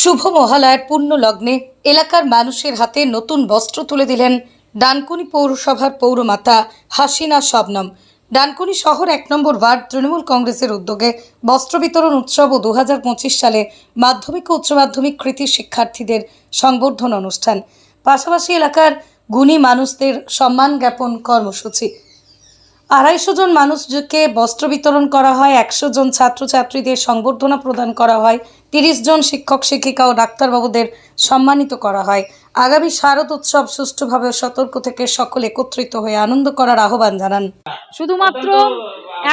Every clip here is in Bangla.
শুভ মহালয়ার পূর্ণ লগ্নে এলাকার মানুষের হাতে নতুন বস্ত্র তুলে দিলেন ডানকুনি পৌরসভার পৌরমাতা হাসিনা শবনম। ডানকুনি শহর এক নম্বর ওয়ার্ড তৃণমূল কংগ্রেসের উদ্যোগে বস্ত্র বিতরণ উৎসব ও দু হাজার পঁচিশ সালে মাধ্যমিক ও উচ্চ মাধ্যমিক কৃতি শিক্ষার্থীদের সংবর্ধনা অনুষ্ঠান। পাশাপাশি এলাকার গুণী মানুষদের সম্মান জ্ঞাপন কর্মসূচি আড়াইশো জন মানুষকে বস্ত্র বিতরণ করা হয়, একশো জন ছাত্রছাত্রীদের সংবর্ধনা প্রদান করা হয়, তিরিশ জন শিক্ষক, শিক্ষিকা ও ডাক্তারবাবুদের সম্মানিত করা হয়। আগামী শারদ উৎসব সুষ্ঠুভাবে সতর্ক থেকে সকলে একত্রিত হয়ে আনন্দ করার আহ্বান জানান। শুধুমাত্র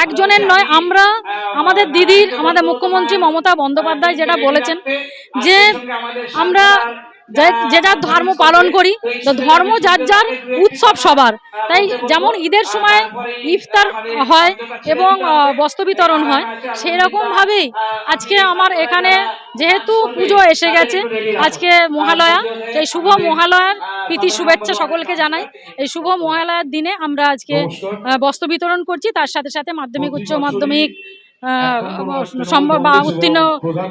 একজনের নয়, আমরা, আমাদের দিদির, আমাদের মুখ্যমন্ত্রী মমতা বন্দ্যোপাধ্যায় যেটা বলেছেন যে আমরা যার ধর্ম পালন করি, তো ধর্ম যার যার উৎসব সবার। তাই যেমন ঈদের সময় ইফতার হয় এবং বস্ত্র বিতরণ হয় সেই রকমভাবেই আজকে আমার এখানে যেহেতু পুজো এসে গেছে, আজকে মহালয়া এই শুভ মহালয়ার প্রীতি শুভেচ্ছা সকলকে জানাই। এই শুভ মহালয়ার দিনে আমরা আজকে বস্ত্র বিতরণ করছি, তার সাথে সাথে মাধ্যমিক, উচ্চ মাধ্যমিক বা উত্তীর্ণ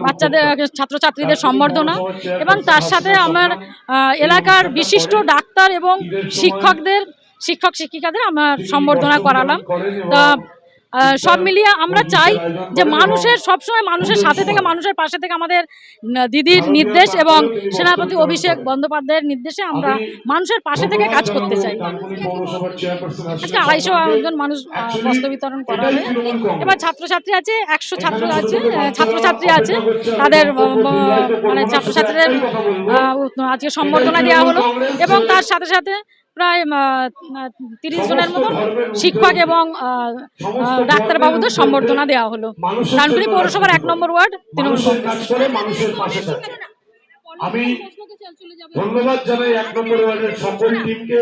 বাচ্চাদের ছাত্রছাত্রীদের সম্বর্ধনা। এবং তার সাথে আমার এলাকার বিশিষ্ট ডাক্তার এবং শিক্ষকদের শিক্ষক শিক্ষিকাদের আমার সম্বর্ধনা করালাম। তা সব মিলিয়ে আমরা চাই যে মানুষের সবসময় মানুষের সাথে থেকে, মানুষের পাশে থেকে আমাদের দিদির নির্দেশ এবং সেনাপতি অভিষেক বন্দ্যোপাধ্যায়ের নির্দেশে আমরা মানুষের পাশে থেকে কাজ করতে চাই। আজকে আড়াইশো জন মানুষ বস্ত্র বিতরণ করা হবে এবার ছাত্রছাত্রী আছে, একশো ছাত্র আছে ছাত্রছাত্রী আছে। তাদের মানে ছাত্রছাত্রীদের আজকে সম্বর্ধনা দেওয়া হলো। এবং তার সাথে সাথে প্রায় তিরিশ জনের মতন শিক্ষক এবং ডাক্তারবাবুদের সম্বর্ধনা দেওয়া হলো। ডানকুনি পৌরসভার এক নম্বর ওয়ার্ড তৃণমূল আমি ধন্যবাদ জানাই এক নম্বর ওয়ার্ডের সকল টিমকে।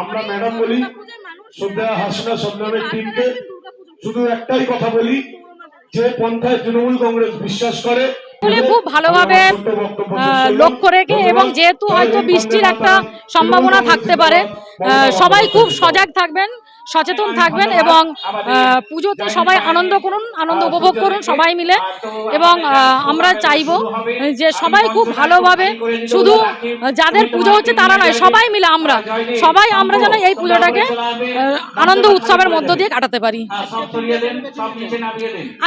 আমরা ম্যাডাম বলি শ্রদ্ধা হাসিনা টিমকে। শুধু একটাই কথা বলি যে পন্থায় তৃণমূল কংগ্রেস বিশ্বাস করে বলে খুব ভালোভাবে আহ, লক্ষ্য রেখে এবং যেহেতু হয়তো বৃষ্টির একটা সম্ভাবনা থাকতে পারে আহ, সবাই খুব সজাগ থাকবেন। সচেতন থাকবেন এবং পুজোতে সবাই আনন্দ করুন আনন্দ উপভোগ করুন সবাই মিলে। এবং আমরা চাইব যে সবাই খুব ভালোভাবে শুধু যাদের পুজো হচ্ছে তারা নয় সবাই মিলে আমরা। সবাই আমরা যেন এই পুজোটাকে আনন্দ উৎসবের মধ্য দিয়ে কাটাতে পারি।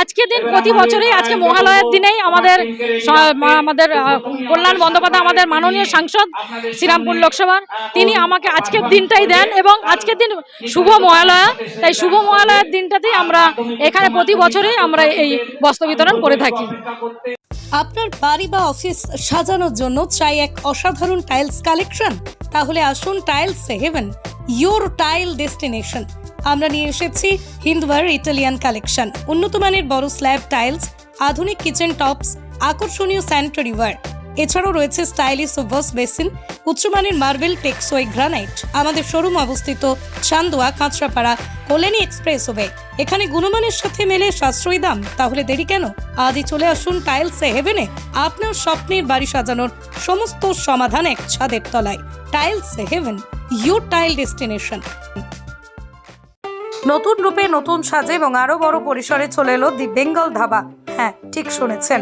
আজকের দিন প্রতি বছরই আজকে মহালয়ের দিনেই আমাদের আমাদের কল্যাণ বন্দ্যোপাধ্যায় আমাদের মাননীয় সাংসদ শ্রীরামপুর লোকসভার। তিনি আমাকে আজকের দিনটাই দেন এবং আজকের দিন শুভ মহালয়া। তাই শুভ মহালয়ার দিনটাতেই আমরা এখানে প্রতি বছরই আমরা এই বস্ত্র বিতরণ করে থাকি। আপনার বাড়ি বা অফিস সাজানোর জন্য চাই এক অসাধারণ টাইলস কালেকশন? তাহলে আসুন tiles heaven your tile destination. আমরা নিয়ে এসেছি হিন্দওয়ার ইটালিয়ান কালেকশন। উন্নত মানের বড় স্ল্যাব টাইলস, আধুনিক কিচেন টপস, আকর্ষণীয় স্যানিটারি ওয়ার। এছাড়াও রয়েছে স্টাইলিশ ওভার্স বেসিন, উচ্চমানের মার্বেল টেক্সোই গ্রানাইট, আমাদের শোরুম অবস্থিত চান্দোয়া, কাঁচরাপাড়া, কল্যাণী এক্সপ্রেস ওয়ে এখানে গুণমানের সাথে মেলে সাশ্রয়ী দাম, তাহলে দেরি কেন? আজই চলে আসুন টাইলস হেভেনে, আপনার স্বপ্নের বাড়ি সাজানোর সমস্ত সমাধান এক ছাদের তলায়। Tiles heaven, your tile destination. নতুন রূপে নতুন সাজে এবং আরও বড় পরিসরে চলে এলো দি বেঙ্গল ধাবা। হ্যাঁ ঠিক শুনেছেন।